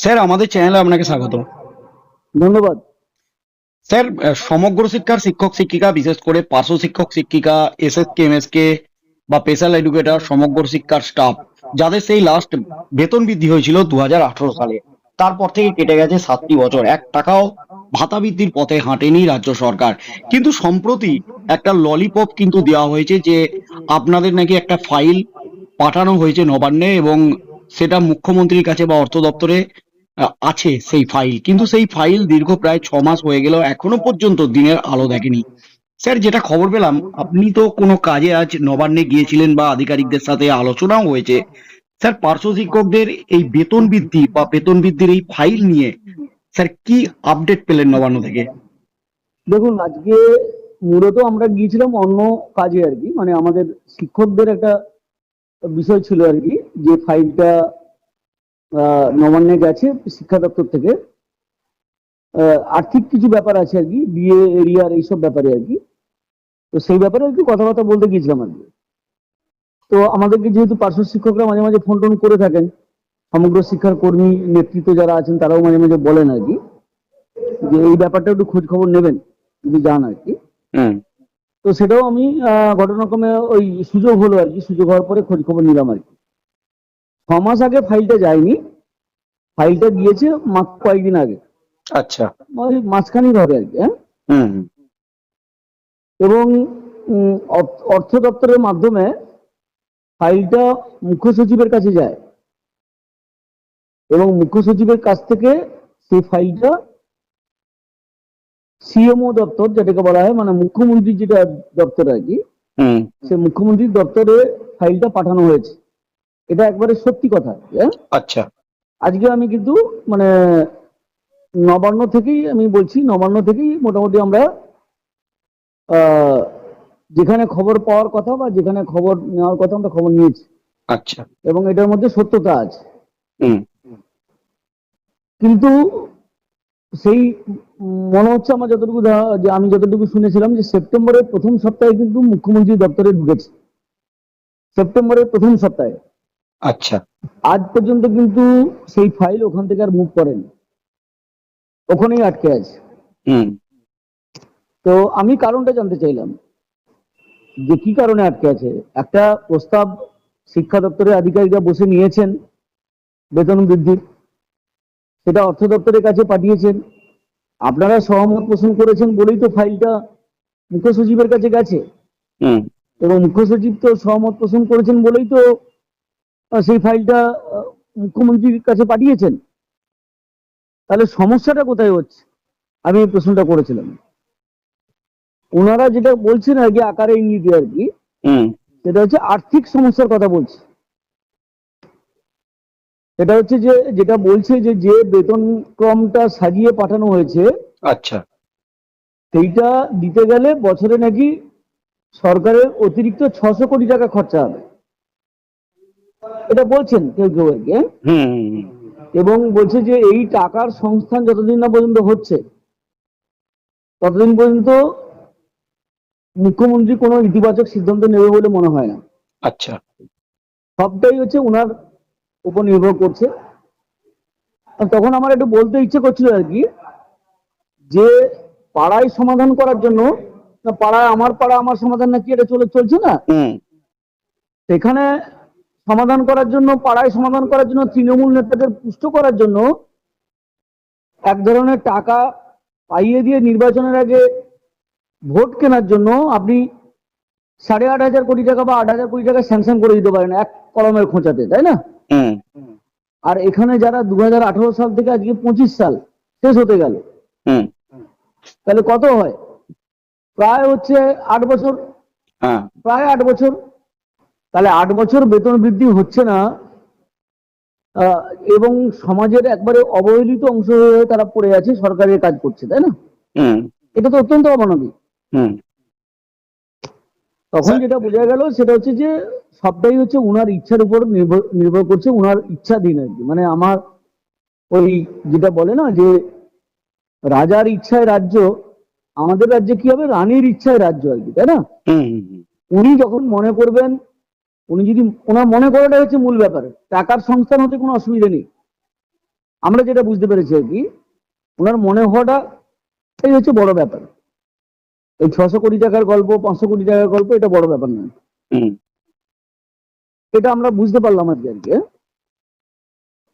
Sir আমাদের চ্যানেলে আপনাকে স্বাগত। ধন্যবাদ। স্যার সমগ্র শিক্ষার শিক্ষক শিক্ষিকা বিশেষ করে পার্শ্ব শিক্ষক শিক্ষিকা S S K M S K বা স্পেশাল এডুকেটর সমগ্র শিক্ষার স্টাফ যাদের সেই লাস্ট বেতন বৃদ্ধি হয়েছিল দুহাজার আঠারো সালে তারপর থেকে কেটে গেছে সাতটি বছর। এক টাকাও ভাতা বৃদ্ধির পথে হাঁটেনি রাজ্য সরকার। কিন্তু সম্প্রতি একটা ললিপপ কিন্তু দেওয়া হয়েছে যে আপনাদের নাকি একটা ফাইল পাঠানো হয়েছে নবান্নে এবং সেটা মুখ্যমন্ত্রীর কাছে বা অর্থ দপ্তরে আছে সেই ফাইল কিন্তু সেই ফাইল দীর্ঘ প্রায় ছ মাস হয়ে গেল এখনও পর্যন্ত দিনের আলো দেখেনি। স্যার, যেটা খবর পেলাম, আপনি তো কোনো কাজে আজ নবান্নে গিয়েছিলেন বা আধিকারিকদের সাথে আলোচনাও হয়েছে। স্যার, পার্শ্ব শিক্ষকদের এই বেতন বৃদ্ধি বা বেতন বৃদ্ধির এই ফাইল নিয়ে, স্যার, কি আপডেট পেলেন নবান্ন থেকে? দেখুন, আজকে মূলত আমরা গিয়েছিলাম অন্য কাজে আর কি। মানে আমাদের শিক্ষকদের একটা বিষয় ছিল আর কি, যে ফাইলটা নবান্নে গেছে শিক্ষা দপ্তর থেকে। আহ, আর্থিক কিছু ব্যাপার আছে আর কি বিয়ে এরিয়ার এইসব ব্যাপারে আর কি। তো সেই ব্যাপারে আর কি কথাবার্তা বলতে গিয়েছিলাম আর কি। তো আমাদেরকে যেহেতু পার্শ্ব শিক্ষকরা মাঝে মাঝে ফোন টোন করে থাকেন সমগ্র শিক্ষার কর্মী নেতৃত্ব যারা আছেন তারাও মাঝে মাঝে বলেন আর কি যে এই ব্যাপারটা একটু খোঁজ খবর নেবেন যদি যান আর কি। তো সেটাও আমি আহ, ঘটনাক্রমে ওই সুযোগ হলো আর কি সুযোগ হওয়ার পরে খোঁজ খবর নিলাম আর কি। মাস আগে ফাইলটা যায়নি। ফাইলটা গিয়েছে মাত্র কয়েকদিন আগে। আচ্ছা। মাঝখানেই হবে আর কি হ্যাঁ? এবং অর্থ- দপ্তরের মাধ্যমে ফাইলটা মুখ্য সচিবের কাছে যায়। এবং মুখ্য সচিবের কাছ থেকে সেই ফাইলটা সিএমও দপ্তর যেটাকে বলা হয় মানে মুখ্যমন্ত্রী যেটা দপ্তর আর কি সে মুখ্যমন্ত্রীর দপ্তরে ফাইলটা পাঠানো হয়েছে। এটা একবারে সত্যি কথা হ্যাঁ? আচ্ছা। আজকে আমি কিন্তু মানে নবান্ন থেকেই আমি বলছি নবান্ন থেকেই মোটামুটি আমরা আহ, যেখানে খবর পাওয়ার কথা বা যেখানে খবর নেওয়ার কথা আমরা খবর নিয়েছি। আচ্ছা। এবং এটার মধ্যে সত্যতা আছে। কিন্তু সেই মনে হচ্ছে আমার যতটুকু যে আমি যতটুকু শুনেছিলাম যে সেপ্টেম্বরের প্রথম সপ্তাহে কিন্তু মুখ্যমন্ত্রী দপ্তরে ঢুকেছে। সেপ্টেম্বরের প্রথম সপ্তাহে। আচ্ছা। আজ পর্যন্ত কিন্তু সেই ফাইল ওখান থেকে আর মুভ করেনি। ওখানেই আটকে আছে। তো আমি কারণটা জানতে চাইলাম যে কি কারণে আটকে আছে? একটা প্রস্তাব শিক্ষা দপ্তরের আধিকারিকরা বসে নিয়েছেন বেতন বৃদ্ধির। সেটা অর্থ দপ্তরের কাছে পাঠিয়েছেন। আপনারা সহমত পোষণ করেছেন বলেই তো ফাইলটা মুখ্য সচিবের কাছে গেছে। হুম। এবং মুখ্য সচিব তো সহমত পোষণ করেছেন বলেই তো সেই ফাইলটা মুখ্যমন্ত্রীর কাছে পাঠিয়েছেন। তাহলে সমস্যাটা কোথায় হচ্ছে? আমি এই প্রশ্নটা করেছিলাম। ওনারা যেটা বলছেন আর কি আকারে ইঙ্গিতে আর কি হুম। সেটা হচ্ছে আর্থিক সমস্যার কথা বলছে। সেটা হচ্ছে যে যেটা বলছে যে যে বেতন ক্রমটা সাজিয়ে পাঠানো হয়েছে আচ্ছা। সেইটা দিতে গেলে বছরে নাকি সরকারের অতিরিক্ত ছশো কোটি টাকা খরচা হবে। এটা বলছেন কেউ কেউ আর কি হ্যাঁ? এবং বলছে যে এই টাকার সংস্থান যতদিন না পর্যন্ত হচ্ছে ততদিন পর্যন্ত মুখ্যমন্ত্রী কোনো ইতিবাচক সিদ্ধান্ত নেবে বলে মনে হয় না। আচ্ছা। সবটাই হচ্ছে ওনার উপর নির্ভর করছে। তখন আমার একটু বলতে ইচ্ছে করছিল আর কি যে পাড়ায় সমাধান করার জন্য না পাড়ায় আমার পাড়া আমার সমাধান নাকি এটা চলে চলছে না? সেখানে সমাধান করার জন্য পাড়ায় সমাধান করার জন্য তৃণমূল নেতাদের পুষ্ট করার জন্য এক ধরনের টাকা পাইয়ে দিয়ে নির্বাচনের আগে ভোট কেনার জন্য আপনি সাড়ে আট হাজার কোটি টাকা বা আট হাজার কোটি টাকা স্যাংশন করে দিতে পারেন এক কলমের খোঁচাতে তাই না? আর এখানে যারা দু হাজার আঠারো সাল থেকে আজকে পঁচিশ সাল শেষ হতে গেল। তাহলে কত হয়? প্রায় হচ্ছে আট বছর। হ্যাঁ। প্রায় আট বছর। তাহলে আট বছর বেতন বৃদ্ধি হচ্ছে না এবং সমাজের একবারে অবহেলিত অংশ হয়ে তারা পড়ে আছে সরকারের কাজ করছে তাই না? এটা তো অত্যন্ত অমানবিক। তখন যেটা বোঝা গেল সেটা হচ্ছে যে সবটাই হচ্ছে উনার ইচ্ছার উপর নির্ভর নির্ভর করছে উনার ইচ্ছাধীন আর কি। মানে আমার ওই যেটা বলে না যে রাজার ইচ্ছায় রাজ্য আমাদের রাজ্যে কি হবে? রানীর ইচ্ছায় রাজ্য আর কি তাই না। উনি যখন মনে করবেন উনি যদি ওনার মনে করাটা হচ্ছে মূল ব্যাপার টাকার সংস্থান হতে কোনো অসুবিধা নেই। আমরা যেটা বুঝতে পেরেছি আর কি ওনার মনে হওয়াটা এই হচ্ছে বড় ব্যাপার। এই ছশো কোটি টাকার গল্প পাঁচশো কোটি টাকার গল্প এটা বড় ব্যাপার নয়। এটা আমরা বুঝতে পারলাম আজকে আর কি?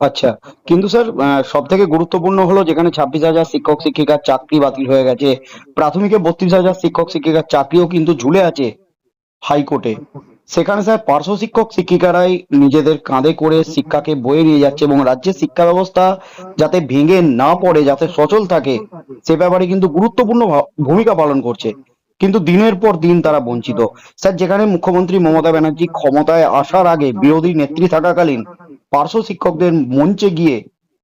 আচ্ছা কিন্তু স্যার সব থেকে গুরুত্বপূর্ণ হলো যেখানে ছাব্বিশ হাজার শিক্ষক শিক্ষিকার চাকরি বাতিল হয়ে গেছে। প্রাথমিকে বত্রিশ হাজার শিক্ষক শিক্ষিকার চাকরিও কিন্তু ঝুলে আছে হাইকোর্টে। সেখানে স্যার পার্শ্ব শিক্ষক শিক্ষিকারাই নিজেদের কাঁধে করে শিক্ষাকে বয়ে নিয়ে যাচ্ছে এবং রাজ্যের শিক্ষা ব্যবস্থা যাতে ভেঙে না পড়ে, যাতে সচল থাকে, সে ব্যাপারে কিন্তু গুরুত্বপূর্ণ ভূমিকা পালন করছে। কিন্তু দিনের পর দিন তারা বঞ্চিত। স্যার, যেখানে মুখ্যমন্ত্রী মমতা ব্যানার্জি ক্ষমতায় আসার আগে বিরোধী নেত্রী থাকাকালীন পার্শ্ব শিক্ষকদের মঞ্চে গিয়ে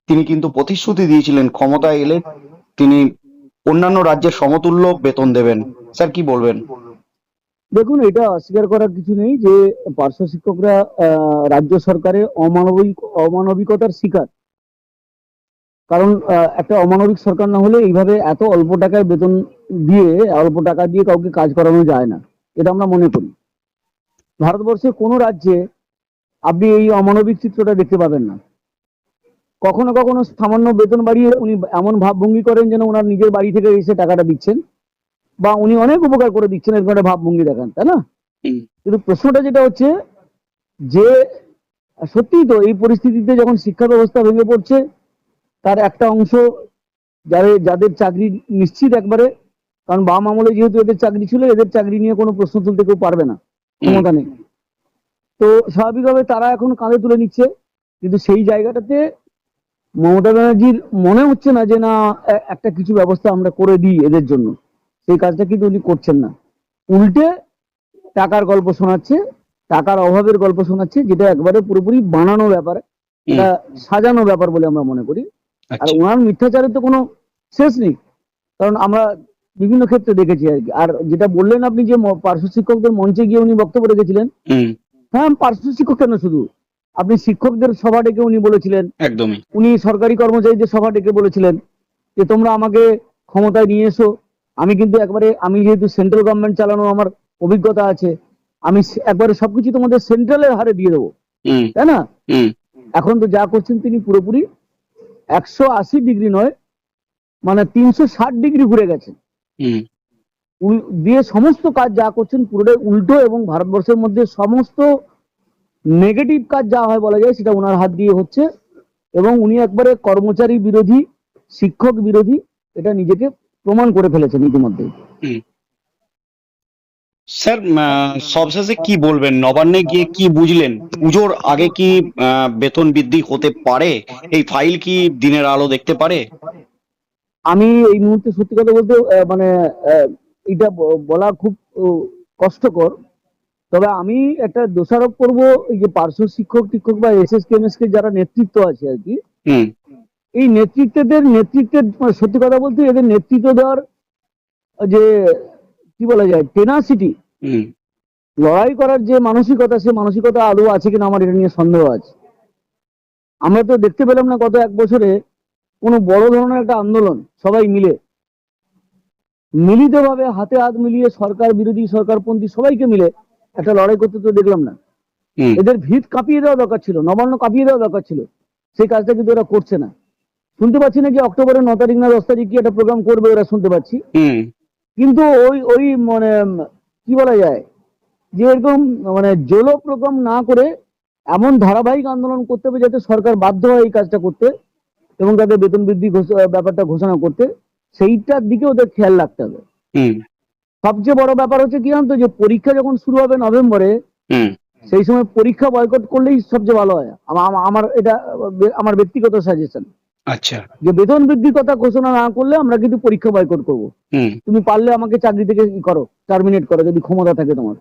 তিনি কিন্তু প্রতিশ্রুতি দিয়েছিলেন, ক্ষমতায় এলে তিনি অন্যান্য রাজ্যের সমতুল্য বেতন দেবেন। স্যার, কি বলবেন? দেখুন, এটা অস্বীকার করার কিছু নেই যে পার্শ্ব শিক্ষকরা রাজ্য সরকারের অমানবিক, অমানবিকতার শিকার। কারণ একটা অমানবিক সরকার না হলে এইভাবে এত অল্প টাকায় বেতন দিয়ে, অল্প টাকা দিয়ে কাউকে কাজ করানো যায় না। এটা আমরা মনে করি। ভারতবর্ষে কোনো রাজ্যে আপনি এই অমানবিক চিত্রটা দেখতে পাবেন না। কখনো কখনো সামান্য বেতন বাড়িয়ে উনি এমন ভাবভঙ্গি করেন যেন ওনার নিজের বাড়ি থেকে এসে টাকাটা দিচ্ছেন। বা উনি অনেক উপকার করে দিচ্ছেন এরকম একটা ভাবভঙ্গি দেখান তাই না? কিন্তু প্রশ্নটা যেটা হচ্ছে যে সত্যিই তো এই পরিস্থিতিতে যখন শিক্ষা ব্যবস্থা ভেঙে পড়ছে তার একটা অংশ যাদের যাদের চাকরি নিশ্চিত একবারে কারণ বাম আমলে যেহেতু এদের চাকরি ছিল এদের চাকরি নিয়ে কোনো প্রশ্ন তুলতে কেউ পারবে না ক্ষমতা নেই। তো স্বাভাবিকভাবে তারা এখন কাঁধে তুলে নিচ্ছে কিন্তু সেই জায়গাটাতে মমতা ব্যানার্জির মনে হচ্ছে না যে না একটা কিছু ব্যবস্থা আমরা করে দিই এদের জন্য। সেই কাজটা কিন্তু উনি করছেন না। উল্টে টাকার গল্প শোনাচ্ছে টাকার অভাবের গল্প শোনাচ্ছে যেটা একবারে পুরোপুরি বানানো ব্যাপার এটা সাজানো ব্যাপার বলে আমরা মনে করি। আর আচ্ছা। ওনার মিথ্যাচারের তো কোনো শেষ নেই। কারণ আমরা বিভিন্ন ক্ষেত্রে দেখেছি আর কি। আর যেটা বললেন আপনি যে পার্শ্ব শিক্ষকদের মঞ্চে গিয়ে উনি বক্তব্য রেখেছিলেন হ্যাঁ পার্শ্ব শিক্ষক কেন শুধু? আপনি শিক্ষকদের সভা ডেকে উনি বলেছিলেন। একদমই। উনি সরকারি কর্মচারীদের সভা ডেকে বলেছিলেন যে তোমরা আমাকে ক্ষমতায় নিয়ে এসো আমি কিন্তু একবারে আমি যেহেতু সেন্ট্রাল গভর্নমেন্ট চালানো আমার অভিজ্ঞতা আছে আমি একবারে সবকিছু তোমাদের সেন্ট্রালের হারে দিয়ে দেবো। তাই না? এখন তো যা করছেন তিনি পুরোপুরি একশো আশি ডিগ্রি নয় মানে তিনশো ষাট ডিগ্রি ঘুরে গেছেন। দিয়ে সমস্ত কাজ যা করছেন পুরোটাই উল্টো এবং ভারতবর্ষের মধ্যে সমস্ত নেগেটিভ কাজ যা হয় বলা যায় সেটা ওনার হাত দিয়ে হচ্ছে এবং উনি একবারে কর্মচারী বিরোধী শিক্ষক বিরোধী এটা নিজেকে প্রমাণ করে ফেলেছেন ইতিমধ্যে স্যার সবশেষে কি বলবেন? নবান্নে গিয়ে কি বুঝলেন? পুজোর আগে কি বেতন বৃদ্ধি হতে পারে? এই ফাইল কি দিনের আলো দেখতে পারে? আমি এই মুহূর্তে সত্যি কথা বলতে মানে এটা বলা খুব কষ্টকর। তবে আমি একটা দোষারোপ করব এই যে পার্শ্ব শিক্ষক টিক্ষক বা এস এস কে যারা নেতৃত্ব আছে আর কি হুম। এই নেতৃত্বদের নেতৃত্বের সত্যি কথা বলতে এদের নেতৃত্ব দেওয়ার যে কি বলা যায় টেনাসিটি লড়াই করার যে মানসিকতা সে মানসিকতা আদৌ আছে কিনা আমার এটা নিয়ে সন্দেহ আছে। আমরা তো দেখতে পেলাম না গত এক বছরে কোনো বড় ধরনের একটা আন্দোলন সবাই মিলে। মিলিতভাবে হাতে হাত মিলিয়ে সরকার বিরোধী সরকারপন্থী সবাইকে মিলে একটা লড়াই করতে তো দেখলাম না। এদের ভিত কাঁপিয়ে দেওয়া দরকার ছিল নবান্ন কাঁপিয়ে দেওয়া দরকার ছিল। সেই কাজটা কিন্তু এরা করছে না। শুনতে পাচ্ছি নাকি অক্টোবরের ন তারিখ না দশ তারিখ কি একটা প্রোগ্রাম করবে ওরা শুনতে পাচ্ছি? কিন্তু ওই ওই মানে কি বলা যায় যে এরকম মানে জোলো প্রোগ্রাম না করে এমন ধারাবাহিক আন্দোলন করতে হবে যাতে সরকার বাধ্য হয় এই কাজটা করতে এবং তাদের বেতন বৃদ্ধি ব্যাপারটা ঘোষণা করতে সেইটার দিকে ওদের খেয়াল রাখতে হবে। হুম। সবচেয়ে বড় ব্যাপার হচ্ছে কি জানতো যে পরীক্ষা যখন শুরু হবে নভেম্বরে হুম। সেই সময় পরীক্ষা বয়কট করলেই সবচেয়ে ভালো হয়। আমা- আমা- আমার এটা আমার ব্যক্তিগত সাজেশন আচ্ছা। যে বেতন বৃদ্ধির কথা ঘোষণা না করলে আমরা কিন্তু পরীক্ষা বয়কট করব। তুমি পারলে আমাকে চাকরি থেকে ই করো টার্মিনেট করো যদি ক্ষমতা থাকে তোমার।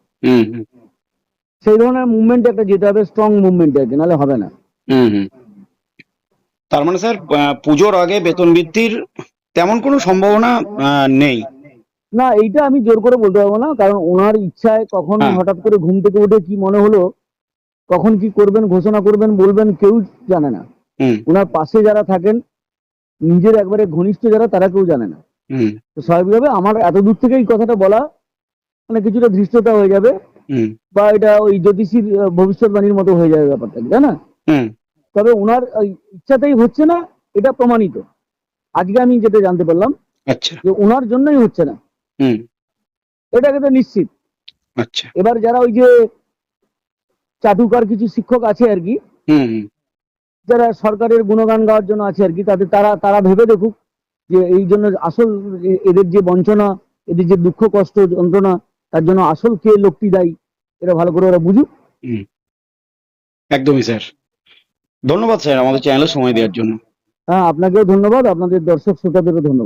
সেই ধরনের মুভমেন্ট একটা যেতে হবে স্ট্রং মুভমেন্ট আর কি নাহলে হবে না। তার মানে স্যার পুজোর আগে বেতন বৃদ্ধির তেমন কোনো সম্ভাবনা নেই? না এইটা আমি জোর করে বলতে পারব না কারণ ওনার ইচ্ছায় কখন হ্যাঁ। হঠাৎ করে ঘুম থেকে উঠে কি মনে হলো কখন কি করবেন ঘোষণা করবেন বলবেন কেউ জানে না। ওনার পাশে যারা থাকেন নিজের একবারে ঘনিষ্ঠ যারা তারা কেউ জানে না। হুম। তো স্বাভাবিকভাবে আমার এত দূর থেকে এই কথাটা বলা মানে কিছুটা ধৃষ্টতা হয়ে যাবে। বা এটা ওই জ্যোতিষীর ভবিষ্যৎবাণীর মতো হয়ে যাবে ব্যাপারটা তাই না? তবে ওনার ইচ্ছাতেই হচ্ছে না এটা প্রমাণিত। আজকে আমি যেটা জানতে পারলাম আচ্ছা। যে ওনার জন্যই হচ্ছে না। হুম। এটা কিন্তু নিশ্চিত। আচ্ছা। এবার যারা ওই যে চাটুকার কিছু শিক্ষক আছে আর কি হুম হুম। যারা সরকারের গুণগান গাওয়ার জন্য আছে আর কি তাদের তারা তারা ভেবে দেখুক যে এই জন্য আসল এদের যে বঞ্চনা এদের যে দুঃখ কষ্ট যন্ত্রণা তার জন্য আসল কে লোকটি দায়ী এটা ভালো করে ওরা বুঝুক। একদমই স্যার। ধন্যবাদ স্যার আমাদের চ্যানেলে সময় দেওয়ার জন্য। হ্যাঁ আপনাকেও ধন্যবাদ আপনাদের দর্শক শ্রোতাদেরও ধন্যবাদ।